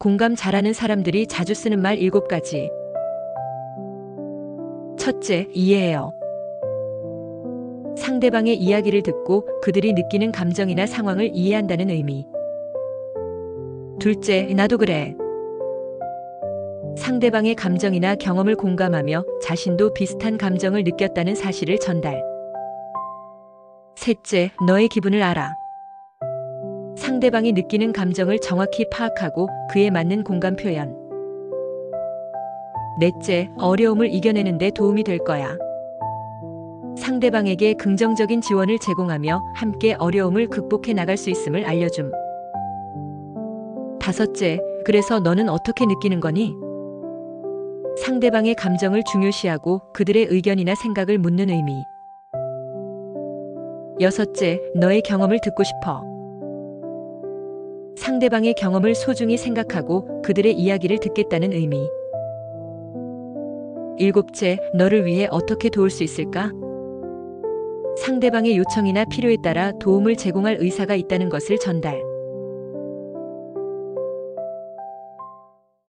공감 잘하는 사람들이 자주 쓰는 말 7가지. 첫째, 이해해요. 상대방의 이야기를 듣고 그들이 느끼는 감정이나 상황을 이해한다는 의미. 둘째, 나도 그래. 상대방의 감정이나 경험을 공감하며 자신도 비슷한 감정을 느꼈다는 사실을 전달. 셋째, 너의 기분을 알아. 상대방이 느끼는 감정을 정확히 파악하고 그에 맞는 공감 표현. 넷째, 어려움을 이겨내는 데 도움이 될 거야. 상대방에게 긍정적인 지원을 제공하며 함께 어려움을 극복해 나갈 수 있음을 알려줌. 다섯째, 그래서 너는 어떻게 느끼는 거니? 상대방의 감정을 중요시하고 그들의 의견이나 생각을 묻는 의미. 여섯째, 너의 경험을 듣고 싶어. 상대방의 경험을 소중히 생각하고 그들의 이야기를 듣겠다는 의미. 일곱째, 너를 위해 어떻게 도울 수 있을까? 상대방의 요청이나 필요에 따라 도움을 제공할 의사가 있다는 것을 전달.